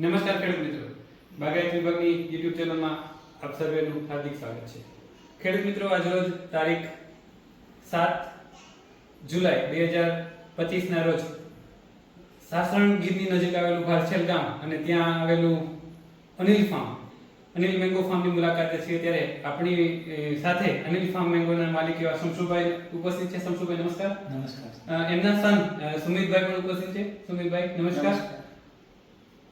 નમસ્કાર ખેડૂત મિત્રો. બાગાયત વિભાગની યુટ્યુબ ચેનલમાં આપ સર્વેનું હાર્દિક સ્વાગત છે. ખેડૂત મિત્રો આજરોજ તારીખ સાત જુલાઈ બે હજાર પચીસના રોજ સાસણ ગીરની નજીક આવેલું ભારછેલ ગામ અને ત્યાં આવેલું અનિલ ફાર્મ અનિલ મેંગો ફાર્મની મુલાકાતે છીએ. ત્યારે આપણી સાથે અનિલ ફાર્મ મેંગોના માલિક એવા શમશુભાઈ ઉપસ્થિત છે. શમશુભાઈ નમસ્કાર. નમસ્કાર. એમના સન સુમિતભાઈ પણ ઉપસ્થિત છે. સુમિતભાઈ નમસ્કાર.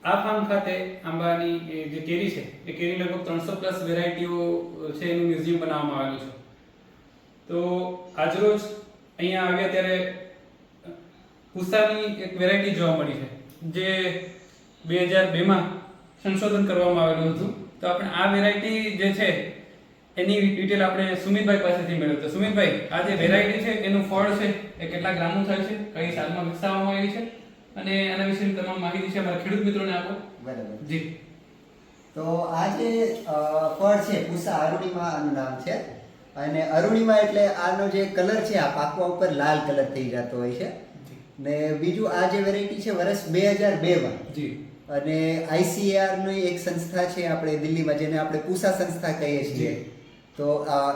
આ ફાર્મ ખાતે આંબાની જે કેરી છે, એ કેરી લગભગ ત્રણસો પ્લસ વેરાયટીઓ છે એનું મ્યુઝિયમ બનાવવામાં આવેલું છે. તો આજરોજ અહીંયા આવ્યા ત્યારે પુસ્તાની એક વેરાયટી જોવા મળી છે, જે બે હજાર બેમાં સંશોધન કરવામાં આવેલું હતું. તો આપણે આ વેરાયટી જે છે, એની ડિટેલ આપણે સુમિતભાઈ પાસેથી મેળવ્યું તો સુમિતભાઈ, આ જે વેરાયટી છે, એનું ફળ છે, એ કેટલા ગ્રામનું થાય છે, કઈ સાલમાં વિકસાવવામાં આવી છે? અને એના વિશેની તમામ માહિતી છે અમારા ખેડૂત મિત્રોને આપો. બરાબર. જી. તો આ જે ફળ છે પૂસા અરુણિમા આનું નામ છે. અને અરુણિમા એટલે આનો જે કલર છે આ પાકવા ઉપર લાલ કલર થઈ જતો હોય છે. ને બીજું આ જે વેરાયટી છે વર્ષ બે હજાર બેમાં. જી. અને આઈસીઆરની એક સંસ્થા છે આપણે દિલ્હીમાં જેને આપણે પૂસા સંસ્થા કહીએ છીએ. તો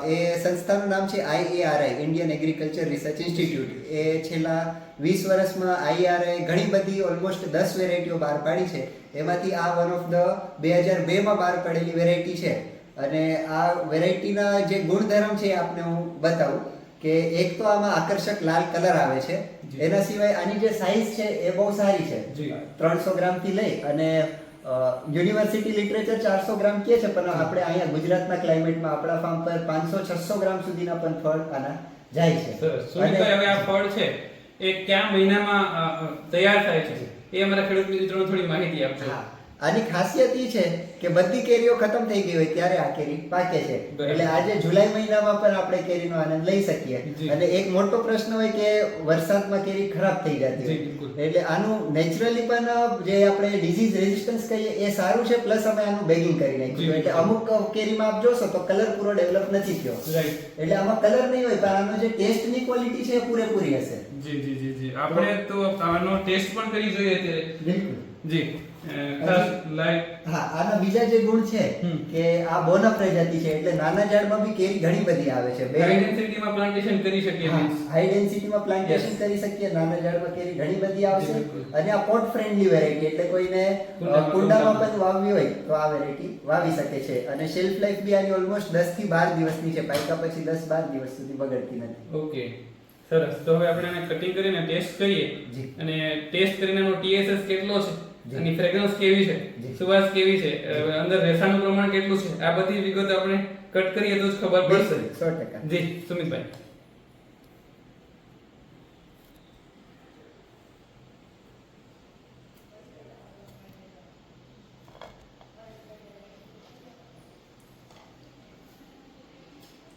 એ સંસ્થાનું નામ છે IARI Indian agriculture research institute એ છેલ્લા વીસ વર્ષમાં આઈઆરઆઈ ઘણી બધી ઓલમોસ્ટ દસ વેરાયટીઓ બહાર પાડી છે. એમાંથી આ વન ઓફ ધ બે હજાર બેમાં બહાર પડેલી વેરાયટી છે. અને આ વેરાયટીના જે ગુણધર્મ છે આપને હું બતાવું કે એક તો આમાં આકર્ષક લાલ કલર આવે છે. એના સિવાય આની જે સાઇઝ છે એ બહુ સારી છે. ત્રણસો ગ્રામથી લઈ અને યુનિવર્સિટી લિટરેચર ચારસો ગ્રામ કે છે પણ આપણે અહીંયા ગુજરાતના ક્લાઇમેટમાં આપણા ફાર્મ પર પાંચસો છસો ગ્રામ સુધીના પણ ફળ આના જાય છે. સુમિતભાઈ હવે આ ફળ છે એ કયા મહિનામાં તૈયાર થાય છે? એ અમારા ખેડૂત મિત્રોને થોડી માહિતી આપજો. આની ખાસિયત એ છે કે બધી કેરીઓ ખતમ થઈ ગઈ હોય ત્યારે આ કેરી પાકે છે. એટલે આજે જુલાઈ મહિનામાં પણ આપણે કેરીનો આનંદ લઈ શકીએ. અને એક મોટો પ્રશ્ન હોય કે વરસાદમાં કેરી ખરાબ થઈ જતી હોય. એટલે આનું નેચરલી પણ જે આપણે ડિઝીઝ રેઝિસ્ટન્સ કહીએ એ સારું છે પ્લસ અમે આનું બેગિંગ કરી નાખ્યું એટલે અમુક કેરીમાં આપ જોશો તો કલર પૂરો ડેવલપ નથી થયો. એટલે આમાં કલર નહીં હોય પણ આનો જે ટેસ્ટની ક્વોલિટી છે એ પૂરેપૂરી હશે. જી જી જી જી. આપણે તો આનો ટેસ્ટ પણ કરી જોઈએ અત્યારે. બિલકુલ. જી હા આના બીજા જે ગુણ છે કે આ બોન પ્રજાતિ છે એટલે નાના ઝાડમાં બી કેરી ઘણી બધી આવે છે હાઈ ડેન્સિટીમાં પ્લાન્ટેશન કરી શકીએ. હાઈ ડેન્સિટીમાં પ્લાન્ટેશન કરી શકીએ નાના ઝાડમાં કેરી ઘણી બધી આવશે. અને આ પોટ ફ્રેન્ડલી વેરાયટી એટલે કોઈને કુંડામાં-. પણ વાવવી હોય તો આ વેરાયટી વાવી શકે છે અને શેલ્ફ લાઈફ બી આની ઓલમોસ્ટ 10 થી 12 દિવસની છે પાક્યા પછી 10 12 દિવસ સુધી બગડતી નથી ઓકે સરસ તો હવે આપણે આને કટિંગ કરીને ટેસ્ટ કરીએ. અને ટેસ્ટ કરીને એનો ટીએસએસ કેટલો છે. એની ફ્રેગ્રન્સ કેવી છે? સુવાસ કેવી છે? અંદર રેસાનું પ્રમાણ કેટલું છે? આ બધી વિગત આપણે કટ કરીએ તો જ ખબર પડશે. 100% જી સુમિતભાઈ.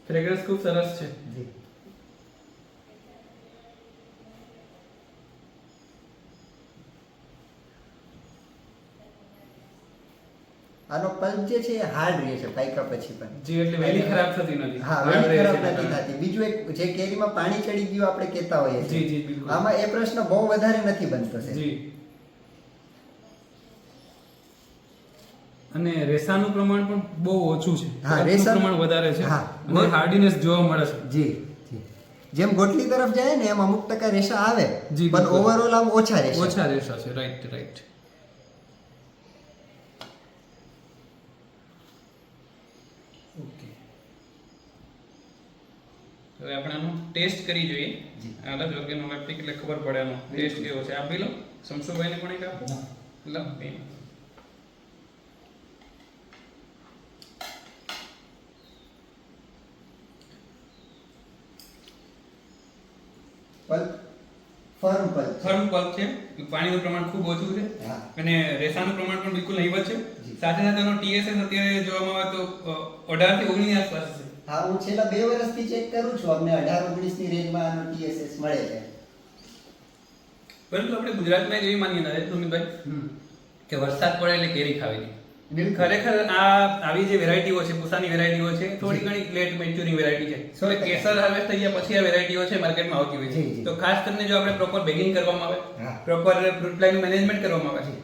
ફ્રેગ્રન્સ ખૂબ સરસ છે. જી આનો પલ્પ જે છે એ હાર્ડ રહે છે પાક્યા પછી પણ. જી એટલે વેલી ખરાબ થતી નથી. હા વેલી ખરાબ નથી થતી. બીજું એક જે કેરીમાં પાણી ચડી ગયું આપણે કહેતા હોઈએ જી, જી, બિલકુલ. આમાં એ પ્રશ્ન બહુ વધારે નથી બનતો છે જી. અને રેસાનું પ્રમાણ પણ બહુ ઓછું છે. હા, રેસા રેસાનું- પ્રમાણ વધારે છે. હા. અને હાર્ડીનેસ જોવા મળે છે. જી જેમ ગોટલી તરફ જાય ને એમ અમુક ટકા રેસા આવે. પણ ઓવરઓલ આમ ઓછા રેસા. ઓછા રેસા છે. રાઈટ રાઈટ હવે આપણે આનું ટેસ્ટ કરી જોઈએ. અલગ અલગ લેપ્ટિક એટલે ખબર પડે આનો. ટેસ્ટ કેવો છે? આપી લો. શમશુભાઈને પણ એક આપો. લો. Pulp. Firm pulp firm pulp છે. પાણીનું પ્રમાણ ખૂબ ઓછું છે. અને રેસાનું પ્રમાણ પણ બિલકુલ નહીવત છે. સાથે સાથે એનો ટીએસએસ અત્યારે જોવામાં આવે તો અઢારથી ઓગણીસ આસપાસ છે. હા હું છેલ્લા બે વર્ષથી ચેક કરું છું. અમને અઢાર ઓગણીસની રેન્જમાં આનો ટીએસએસ મળે છે. પરંતુ આપણે ગુજરાતમાં એક એવી માન્યતા છે સુમિતભાઈ કે વરસાદ પડે એટલે કેરી ખાવી ખરેખર આ આવી જે વેરાયટીઓ છે પુસાની વેરાયટીઓ છે થોડી ઘણી લેટ મેચ્યુરિંગ વેરાયટી છે. સો એટલે કેસર હાર્વેસ્ટ થઈ ગયા પછી આ વેરાયટીઓ છે માર્કેટમાં આવતી હોય છે. તો ખાસ કરીને જો આપણે પ્રોપર બેગિંગ કરવામાં આવે પ્રોપર ફ્રૂટ લાઈન મેનેજમેન્ટ કરવામાં આવે છે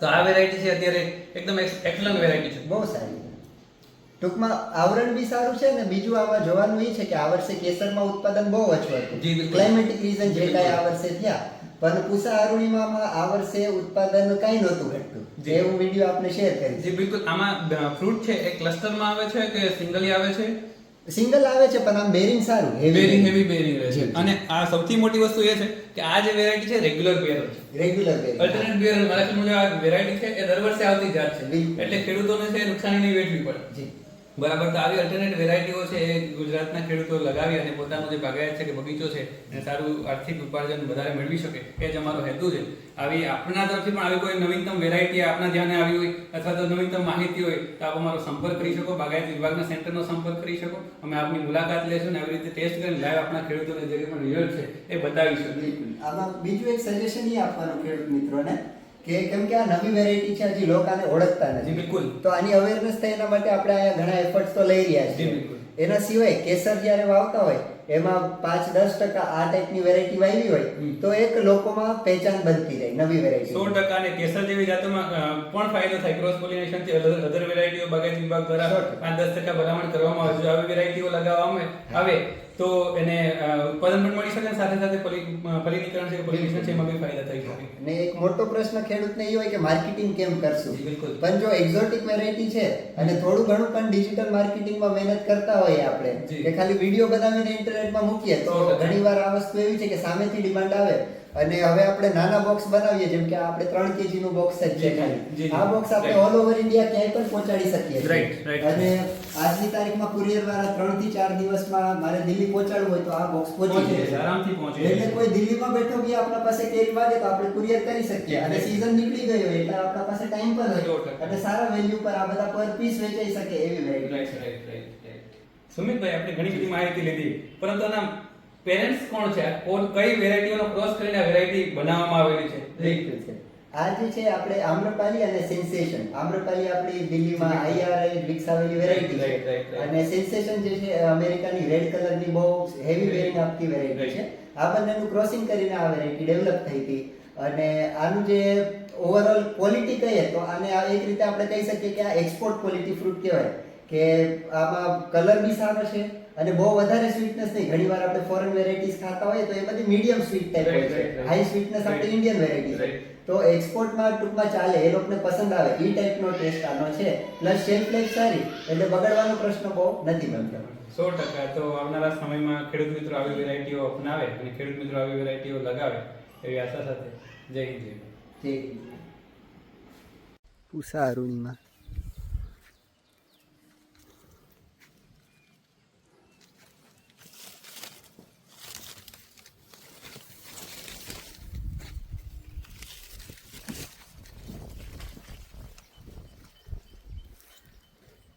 તો આ વેરાયટી છે અત્યારે એકદમ એક્સલન્ટ વેરાયટી છે. બહુ સારી. ટૂંકમાં આવરણ બી સારું છે ને બીજું આમાં જોવાનું એ છે કે આ વર્ષે કેસરમાં ઉત્પાદન બહુ ઓછું હતું ક્લાઇમેટિક રીઝન જે કાંઈ આ વર્ષે થયા. પણ પૂસા અરુણિમામાં આ વર્ષે ઉત્પાદન કાંઈ નહોતું ઘટતું. જે. હું વીડિયો આપને શેર કરીશ. જી બિલકુલ. આમાં ફ્રૂટ છે એ ક્લસ્ટરમાં આવે છે કે સિંગલી આવે છે? સિંગલ આવે છે પણ આમ બેરિંગ સારું બેરિંગ હેવી બેરિંગ રહે છે. અને આ સૌથી મોટી વસ્તુ એ છે કે આ જે વેરાયટી છે રેગ્યુલર બેરર છે. રેગ્યુલર બેરિંગ અલ્ટરનેટ બેરર મારા મુજબ આ વેરાયટી છે એ દર વર્ષે આવતી જાત છે. એટલે ખેડૂતોને છે નુકસાની નહીં વેઠવી પડે. જી. બરાબર, તો આવી અલ્ટરનેટ વેરાયટીઓ છે એ ગુજરાતના ખેડૂતો લગાવી અને પોતાનો જે બાગાયત છે કે બગીચો છે, એને સારું આર્થિક ઉપાર્જન વધારે મેળવી શકે એ જ અમારો હેતુ છે. આવી આપણા તરફથી પણ આવી કોઈ નવીનતમ વેરાયટી આપના ધ્યાને આવી હોય, અથવા તો નવીનતમ માહિતી હોય, તો આપ અમારો સંપર્ક કરી શકો, બાગાયત વિભાગના સેન્ટરનો સંપર્ક કરી શકો. અમે આપની મુલાકાત લેશું અને આવી રીતે ટેસ્ટ કરીને લાઈવ આપણા ખેડૂતોને જે પણ રિઝલ્ટ છે, એ બતાવીશું. આમાં બીજું એક સજેશન એ આપવાનું ખેડૂત મિત્રોને. કે કેમ કે આ નવી વેરાયટી છે હજી લોકોને ઓળખતા જી નથી બિલકુલ. તો આની અવેરનેસ થાય એના માટે આપણે અહીંયા ઘણા એફર્ટ્સ તો લઈ રહ્યા છીએ. બિલકુલ. એના સિવાય કેસર જ્યારે વાવતા હોય એમાં પાંચ દસ ટકા આ ટાઈપની વેરાયટી વાવી હોય તો એક લોકોમાં પહેચાન બનતી જાય નવી વેરાયટી સો ટકા અને કેસર જેવી જાતોમાં પણ ફાયદો થાય. ક્રોસ પોલિનેશનથી અધર વેરાયટીઓ બાગાયત વિભાગ દ્વારા પાંચ દસ ટકા ભલામણ કરવામાં આવે. છે આવી વેરાયટીઓ લગાવવામાં આવે તો એને ઉત્પાદન પણ મળી શકે સાથે સાથે ફલી છે પોલિનેશન છે એમાં બી ફાયદા થઈ શકે. અને એક મોટો પ્રશ્ન ખેડૂતને એ હોય કે માર્કેટિંગ કેમ કરશું? બિલકુલ. પણ જો એક્ઝોટિક વેરાયટી છે અને થોડું ઘણું પણ ડિજિટલ માર્કેટિંગમાં મહેનત કરતા હોઈએ આપણે કે ખાલી વીડિયો બનાવીને ઇન્ટરનેટમાં મૂકીએ તો ઘણીવાર આ વસ્તુ એવી છે કે સામેથી ડિમાન્ડ આવે અને હવે આપણે નાના બોક્સ બનાવીએ જેમ કે આપણે ત્રણ કેજી નું બોક્સ જ છે ખાલી. આ બોક્સ આપણે ઓલ ઓવર ઇન્ડિયા ક્યાંય પણ પહોંચાડી શકીએ. અને આજની તારીખમાં કુરિયર વાળા ત્રણથી ચાર દિવસમાં મારે દિલ્હી પહોંચાડવું હોય તો આ બોક્સ પહોંચી જાય. આરામથી પહોંચે એટલે કોઈ દિલ્હીમાં બેઠો ગયા આપણા પાસે કેરી વાગે તો આપણે કુરિયર કરી શકીએ. અને સીઝન નીકળી ગઈ હોય એટલે આપણા પાસે ટાઈમ પણ હોય. અને સારા વેલ્યુ પર આ બધા પર પીસ વેચાઈ શકે એવી variety right right right Sumitbhai આપણે ઘણી બધી માહિતી લીધી. પરંતુ આના પેરેન્ટ્સ કોણ છે? કોણ કઈ વેરાયટીઓનો ક્રોસ કરીને વેરાયટી બનાવવામાં આવેલી છે? બિલકુલ છે. આ જે છે આપણે આમ્રપાલી અને સેન્સેશન આમ્રપાલી આપણી દિલ્હીમાં આઈઆરઆઈ વિકસાવેલી વેરાયટી. અને સેન્સેશન જે છે અમેરિકાની રેડ કલરની બહુ હેવી વેરિંગ આપતી વેરાયટી છે. આ બંનેનું ક્રોસિંગ કરીને આ વેરાયટી ડેવલપ થઈ હતી. અને આનું જે ઓવરઓલ ક્વોલિટી કહીએ તો આને આ એક રીતે આપણે કહી શકીએ કે આ એક્સપોર્ટ ક્વોલિટી ફ્રૂટ કહેવાય. કે આમાં કલર બી સારો છે અને બહુ વધારે સ્વીટનેસ નહીં. ઘણીવાર આપણે ફોરેન વેરાયટીઝ ખાતા હોઈએ તો એ બધી મીડિયમ સ્વીટ ટાઈપ હોય છે. હાઈ સ્વીટનેસ આપણે ઇન્ડિયન વેરાયટી તો એક્સપોર્ટમાં ટૂંકમાં ચાલે. એ લોકોને પસંદ આવે. એ ટાઈપનો ટેસ્ટ આનો છે. પ્લસ શેલ્ફ લાઈફ સારી. એટલે બગડવાનો પ્રશ્ન બહુ નથી બનતો. સો ટકા. તો આવનારા સમયમાં ખેડૂત મિત્રો આવી વેરાયટીઓ અપનાવે અને ખેડૂત મિત્રો આવી વેરાયટીઓ લગાવે એવી આશા સાથે. જય હિન્દ જય હિન્દ. પૂસા અરુણિમા.